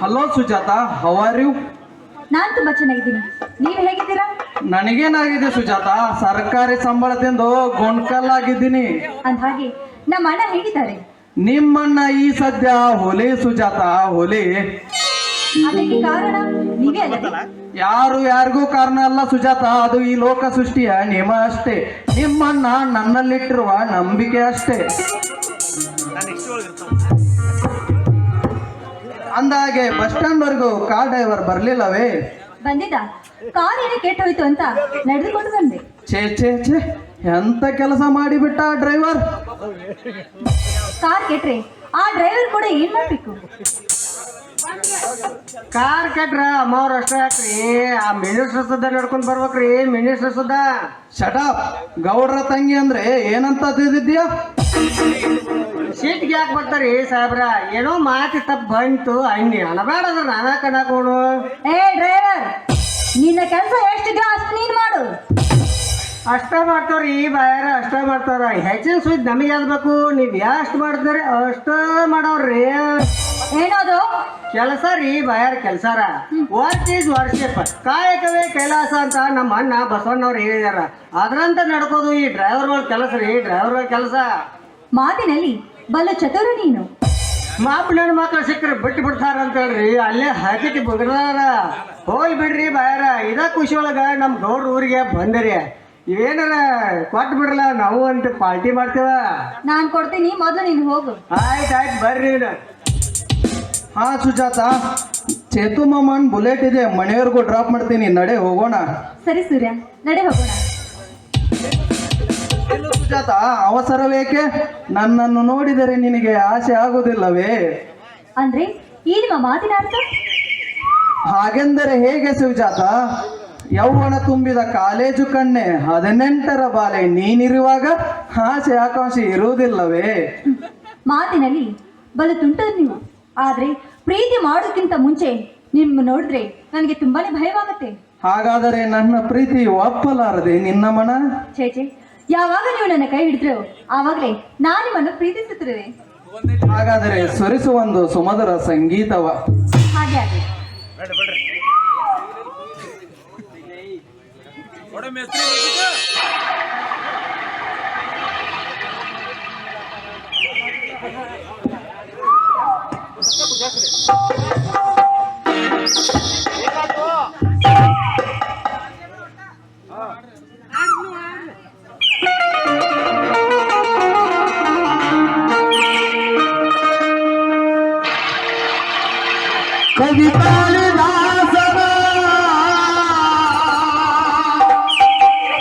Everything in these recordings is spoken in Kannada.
Hello Sujatha how are you ನಾನ್ ತುಂಬಾ ಚೆನ್ನಾಗಿದ್ದೀನಿ. ನೀವು ಹೇಗಿದ್ದೀರಾ? ನನಗೇನಾಗಿದೆ ಸುಜಾತ? ಸರ್ಕಾರಿ ಸಂಬಳದಿಂದ ಗೊಂಡ್ಕಲ್ ಆಗಿದ್ದೀನಿ ಹಾಗೆ ನಮ್ಮ ಅಣ್ಣ ಹೇಗಿದ್ದಾರೆ? ನಿಮ್ಮಣ್ಣ ಈ ಸದ್ಯ ಹೊಲೆ ಸುಜಾತ ಹೊಲೆ. ಅದಕ್ಕೆ ಕಾರಣ ನೀವೇ ಅಲ್ಲವೇ ಯಾರು ಯಾರಿಗೂ ಕಾರಣ ಅಲ್ಲ ಸುಜಾತ ಅದು ಈ ಲೋಕ ಸೃಷ್ಟಿಯ ನಿಯಮ ಅಷ್ಟೇ. ನಿಮ್ಮಣ್ಣ ನನ್ನಲ್ಲಿಟ್ಟಿರುವ ನಂಬಿಕೆ ಅಷ್ಟೇ. ಅಂದಾಗೆ ಬಸ್ ಸ್ಟ್ಯಾಂಡ್ ವರ್ಗೂ ಕಾರ್ ಡ್ರೈವರ್ ಬರ್ಲಿಲ್ಲವೇ? ಬಂದಿದ್ದ? ಕಾರ್ ಏನೇ ಕೆಟ್ಟ ಹೋಯ್ತು ಅಂತ ನಡೆದುಕೊಂಡು ಬಂದೆ. ಛೇ ಛೇ ಛೇ ಎಂತ ಕೆಲಸ ಮಾಡಿಬಿಟ್ಟ ಡ್ರೈವರ್ ಕಾರ್ ಕೆಟ್ರೆ ಆ ಡ್ರೈವರ್ ಕೂಡ ಏನ್ ಮಾಡ್ಬೇಕು? ಕಾರ್ ಕಟ್ರ ಅಮ್ಮವ್ರ ಅಷ್ಟ ಹಾಕ್ರಿ. ಆ ಮಿನಿಸ್ಟರ್ ಸುದ್ದ ನಡ್ಕೊಂಡ್ ಬರ್ಬೇಕ್ರಿ. ಮಿನಿಸ್ಟರ್ ಸುದ್ದ. ಶಟಪ್ ಗೌಡ್ರ ತಂಗಿ ಅಂದ್ರೆ ಏನಂತ ತಿಳಿದಿದ್ಯ ಸೀಟ್ಗೆ ಯಾಕೆ ಬರ್ತಾರಿ ಸಾಹೇಬ್ರ? ಏನೋ ಮಾತಿ ತಪ್ಪ ಬಂತು. ಹಣ್ಣಿ ಅನಬೇಡ ಅದ್ರ ನಾವೇ ಕಣಾಕೋಣ ಏ ಡ್ರೈವರ್ ನಿನ್ನ ಕೆಲಸ ಎಷ್ಟಿದ್ಯೋ ಅಷ್ಟು ನೀನ್ ಮಾಡು. ಅಷ್ಟ ಮಾಡ್ತಾರ ಈ ಬಾಯಾರ ಅಷ್ಟ ಮಾಡ್ತಾರ. ಹೆಚ್ಚಿನ ಸುದ್ದಿ ನಮಗೆ ಆಗ್ಬೇಕು ನೀವ್ ಎಷ್ಟು ಮಾಡ್ತೀರಿ ಅಷ್ಟ ಮಾಡೋರಿ ಏನದು? ಕೆಲಸ ರೀ ಬಾಯಾರ ಕೆಲಸಾರ. ವರ್ಕ್ ಈಸ್ ವರ್ಷಿಪ್ ಕಾಯಕವೇ ಕೈಲಾಸ ಅಂತ ನಮ್ಮ ಅಣ್ಣ ಬಸವಣ್ಣವ್ರು ಹೇಳಿದಾರ. ಅದ್ರಂತ ನಡ್ಕೋದು ಈ ಡ್ರೈವರ್ ಡ್ರೈವರ್ಗಳ ಕೆಲಸ ರೀ ಡ್ರೈವರ್ಗಳ ಕೆಲಸ. ಮಾತಿನಲ್ಲಿ ಬಲ್ಲ ಚತುರ ನೀನು. ಮಾಪ್ ನನ್ನ ಮಕ್ಳು ಸಿಕ್ಕರೆ ಬಿಟ್ಟು ಬಿಡ್ತಾರ ಅಂತ ಹೇಳ್ರಿ. ಅಲ್ಲೇ ಹಾಕಿಟ್ಟು ಬಗ್ದಾರ ಹೋಗಿ ಬಿಡ್ರಿ ಬಾಯಾರ. ಇದ ಖುಷಿ ಒಳಗ ನಮ್ಮ ಗೌಡ್ರ ಊರಿಗೆ ಬಂದರಿ. ಇವೇನಾರ ಕೊಟ್ಟು ಬಿಡ್ರಲ್ಲ ನಾವು ಅಂತ ಪಾರ್ಟಿ ಮಾಡ್ತೇವ? ನಾನ್ ಕೊಡ್ತೀನಿ ಮೊದಲು ನೀನು ಹೋಗು. ಆಯ್ತು ಆಯ್ತು ಬರ್ರಿ. ಹಾ ಸುಜಾತ ಚೇತು ಮಾಮನ್ ಬುಲೆಟ್ ಇದೆ ಮನೆಯವ್ರಿಗೂ ಡ್ರಾಪ್ ಮಾಡ್ತೀನಿ ನಡೆ ಹೋಗೋಣ. ಸರಿ ಸೂರ್ಯ ನಡೆ ಹೋಗೋಣ. ಸುಜಾತ ಅವಸರವೇಕೆ ನನ್ನನ್ನು ನೋಡಿದರೆ ನಿನಗೆ ಆಸೆ ಆಗುವುದಿಲ್ಲವೇ ಅಂದ್ರೆ ಈ ನಿಮ್ಮ ಮಾತಿನ ಅರ್ಥ? ಹಾಗೆಂದರೆ ಹೇಗೆ ಸುಜಾತ? ಯೌವನ ತುಂಬಿದ ಕಾಲೇಜು ಕಣ್ಣೆ ಹದಿನೆಂಟರ ಬಾಲೆ ನೀನಿರುವಾಗ ಆಸೆ ಆಕಾಂಕ್ಷೆ ಇರುವುದಿಲ್ಲವೇ? ಮಾತಿನಲ್ಲಿ ಬಲು ತುಂಟರು ನೀವು. ಆದ್ರೆ ಪ್ರೀತಿ ಮಾಡೋಕ್ಕಿಂತ ಮುಂಚೆ ನಿಮ್ಮ ನೋಡಿದ್ರೆ ನನಗೆ ತುಂಬಾನೇ ಭಯವಾಗುತ್ತೆ. ಹಾಗಾದರೆ ನನ್ನ ಪ್ರೀತಿ ಒಪ್ಪಲಾರದೆ ನಿನ್ನ ಮನ? ಚೇಚೆ ಯಾವಾಗ ನೀವು ನನ್ನ ಕೈ ಹಿಡಿದ್ರು ಆವಾಗಲೇ ನಾನು ನಿಮ್ಮನ್ನು ಪ್ರೀತಿಸುತ್ತಿರುವೆ. ಹಾಗಾದರೆ ಸುರಿಸುವೊಂದು ಸುಮಧುರ ಸಂಗೀತವ. ಹಾಗೆ Vai, mestre, vai, vai.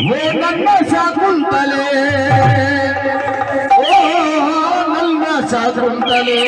ఓ నన్న శాకుంతలే ఓ నన్న శాకుంతలే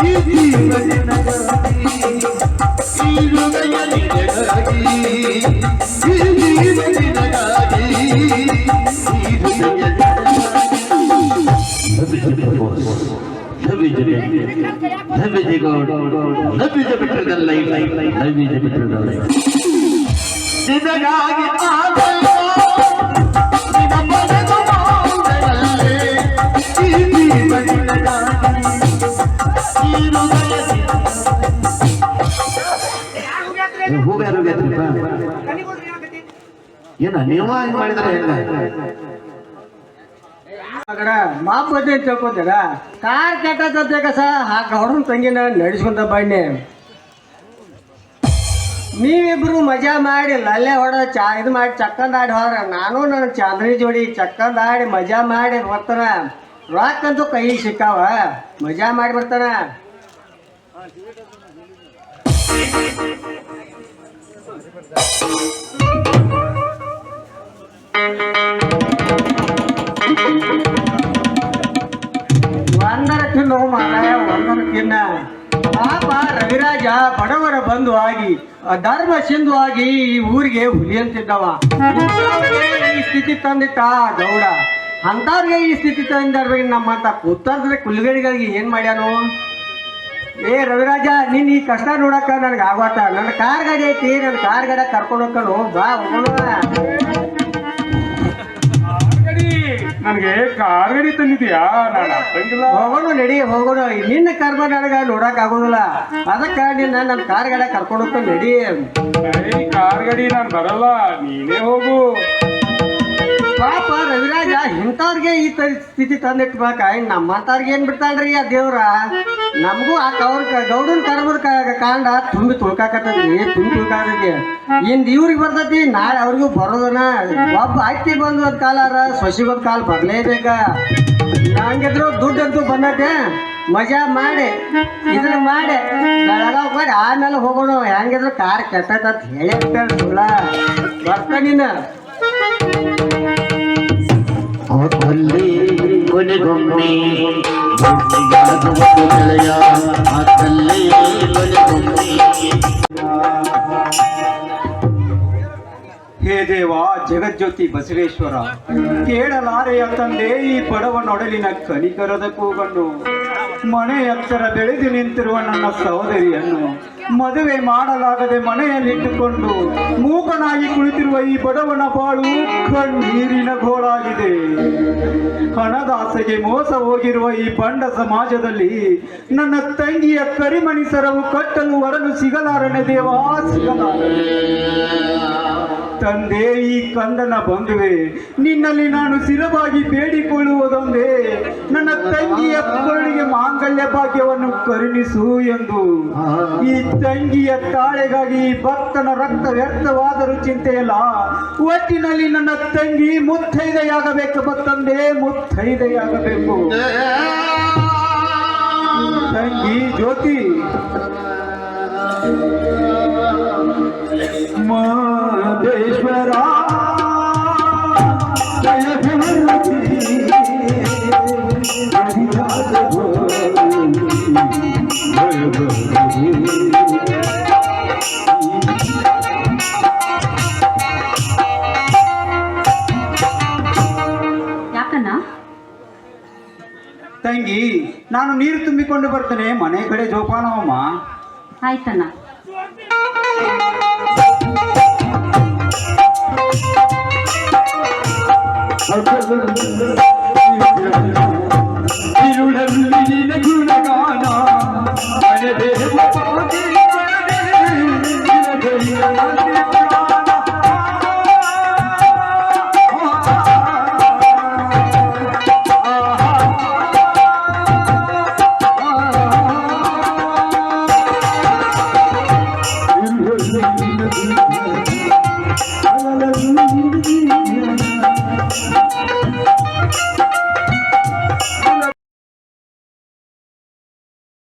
सिद्धि भजन गाई भजन गाई सिद्धि भजन गाई नबी जब नबी जी को नबी जब ट्रगल लाइफ नबी जब ट्रगल लाइफ जिंदगा की आदत जिंदगा की आदत ಕಾರ್ ಕೆಟ್ಟ ಕಸ ತಂಗಿನ ನಡೆಸ್ಕೊಂತ ಬನ್ನಿ. ನೀವಿಬ್ರು ಮಜಾ ಮಾಡಿ ಲಲ್ಲೆ ಹೊಡ ಚಾ, ಇದು ಮಾಡಿ ಚಕ್ಕಂದಾಡಿ ಹೋದ್ರ ನಾನು ನನ್ನ ಚಾಂದ್ರಿ ಜೋಡಿ ಚಕ್ಕಂದಾಡಿ ಮಜಾ ಮಾಡಿ ಬರ್ತಾನ ರೊಕ್ಕಂತೂ ಕೈ ಸಿಕ್ಕಾವ? ಮಜಾ ಮಾಡಿ ಬರ್ತಾನ? ಒಂದರ ತಿನ್ನು ಮಾರಾಯ ಒಂದರ ತಿನ್ನ. ಪಾಪ ರವಿರಾಜ ಬಡವರ ಬಂಧು ಆಗಿ ಧರ್ಮ ಸಿಂಧು ಆಗಿ ಈ ಊರಿಗೆ ಹುಲಿ ಅಂತಿದ್ದವ. ಈ ಸ್ಥಿತಿ ಆ ಗೌಡ. ಅಂಥವ್ರಿಗೆ ಈ ಸ್ಥಿತಿ ತಂದಿರ್ಬೇಕು ನಮ್ಮಂತ ಉತ್ತರದ ಕುಲ್ಗಡಿಗಳಿಗೆ ಏನು ಮಾಡ್ಯಾನು ಏ ರವಿರಾಜ ನೀನ್ ಈ ಕಷ್ಟ ನೋಡಕ್ಕ ನನಗೆ ಆಗತ್ತ ನನ್ನ ಕಾರ್ ಗಾಡಿ ಐತಿ ನನ್ನ ಕಾರ್ ಗಾಡ ಕರ್ಕೊಂಡು ಹೋಗ್ಕೊಂಡು ಬಾ ನನಗೆ ಕಾರ್ ಗಡಿ ತಂದಿದ್ಯಾ ಹೋಗೋಣ ನಡಿ ಹೋಗೋಣ. ನಿನ್ನ ಕರ್ಮ ನನಗ ನೋಡಕ್ ಆಗೋದಿಲ್ಲ. ಅದಕ್ಕ ನಿನ್ನ ನನ್ನ ಕಾರ್ ಗಾಡ ಕರ್ಕೊಂಡು ಹೋಗ್ಕೊಂಡು ನಡಿ. ಕಾರ್ ಗಡಿ ನಾನು ಬರಲ್ಲ. ನೀನೇ ಹೋಗು. ಇಂಥವ್ರಿಗೆ ಈ ತರ ಸ್ಥಿತಿ ತಂದಿಟ್ಬೇಕ? ಇನ್ ನಮ್ಮಂತವ್ರಿಗೆ ಏನ್ ಬಿಡ್ತಾನ್ರಿ ಆ ದೇವ್ರ? ನಮಗೂ ಆ ಕವ್ರ ಗೌಡನ್ ಕರ್ಮದ ಕಾಂಡ ತುಂಬಿ ತುಳ್ಕಾಕತ್ತದ್ರಿ ತುಂಬಿ ತುಳ್ಕಾಕತ್ತಿ ಇಂದ ಇವ್ರಿಗೆ ಬರ್ತೈತಿ, ನಾಳೆ ಅವ್ರಿಗೂ ಬರೋದನ. ಒಬ್ಬ ಅಕ್ಕಿ ಬಂದು ಒಂದ್ ಕಾಲಾರ ಬಂದ್ ಕಾಲ ಬರ್ಲೇಬೇಕ. ದುಡ್ಡು ದುಡ್ಡಂತೂ ಬಂದೈತೆ. ಮಜಾ ಮಾಡಿ ಇದನ್ನ ಮಾಡಿ, ಬೆಳಗಾವ್ ಮಾಡಿ ಆಮೇಲೆ ಹೋಗೋಣ. ಹೆಂಗಿದ್ರು ಕಾರ್ ಕೆಟ್ಟೈತೆ ಅಂತ ಹೇಳಿ ಸುಳ್ಳ ಬರ್ತ ಅಲ್ಲಿ ಕೊನೆಗೊಮ್ಮೆ ಒಂದು ಗೆಳೆಯ ಆತಲ್ಲೇ ಕೊನೆಗೊಮ್ಮೆ ಹೇ ದೇವ, ಜಗಜ್ಯೋತಿ ಬಸವೇಶ್ವರ, ಕೇಳಲಾರೆಯ ತಂದೆ, ಈ ಬಡವನೊಡಲಿನ ಕನಿಕರದ ಕೂಗನ್ನು. ಮನೆ ಅಕ್ಷರ ಬೆಳೆದು ನಿಂತಿರುವ ನನ್ನ ಸಹೋದರಿಯನ್ನು ಮದುವೆ ಮಾಡಲಾಗದೆ ಮನೆಯಲ್ಲಿಟ್ಟುಕೊಂಡು ಮೂಕನಾಗಿ ಕುಳಿತಿರುವ ಈ ಬಡವನ ಬಾಳು ಕಣ್ಣೀರಿನ ಗೋಳಾಗಿದೆ. ಹಣದಾಸೆಗೆ ಮೋಸ ಹೋಗಿರುವ ಈ ಬಂಡ ಸಮಾಜದಲ್ಲಿ ನನ್ನ ತಂಗಿಯ ಕರಿಮಣಿ ಸರವು ಕಟ್ಟಲು ಹೊರಲು ಸಿಗಲಾರನೆ ದೇವಾ, ಸಿಗಲಾರನೆ. ತಂದೆ ಈ ಕಂದನ ಬಂಧುವೆ ನಿನ್ನಲ್ಲಿ ನಾನು ಸ್ಥಿರವಾಗಿ ಬೇಡಿಕೊಳ್ಳುವುದೊಂದೇ. ನನ್ನ ತಂಗಿಯ ಕೊರಳಿಗೆ ಮಾಂಗಲ್ಯ ಭಾಗ್ಯವನ್ನು ಕರುಣಿಸು ಎಂದು. ಈ ತಂಗಿಯ ತಾಳೆಗಾಗಿ ಭಕ್ತನ ರಕ್ತ ವ್ಯರ್ಥವಾದರೂ ಚಿಂತೆಯಲ್ಲ. ಒಟ್ಟಿನಲ್ಲಿ ನನ್ನ ತಂಗಿ ಮುತ್ತೈದೆಯಾಗಬೇಕು ತಂದೆ ಮುತ್ತೈದೆಯಾಗಬೇಕು. ತಂಗಿ ಜ್ಯೋತಿ. ಮಹದೇಶ್ವರ ಜಯ ಯಾಕನ್ನ ತಂಗಿ ನಾನು ನೀರು ತುಂಬಿಕೊಂಡು ಬರ್ತೇನೆ ಮನೆ ಕಡೆ ಜೋಪಾನವಮ್ಮ. ಆಯ್ತಣ್ಣ. ഇരുളല്ലിന ഗുണഗാന മനദേവ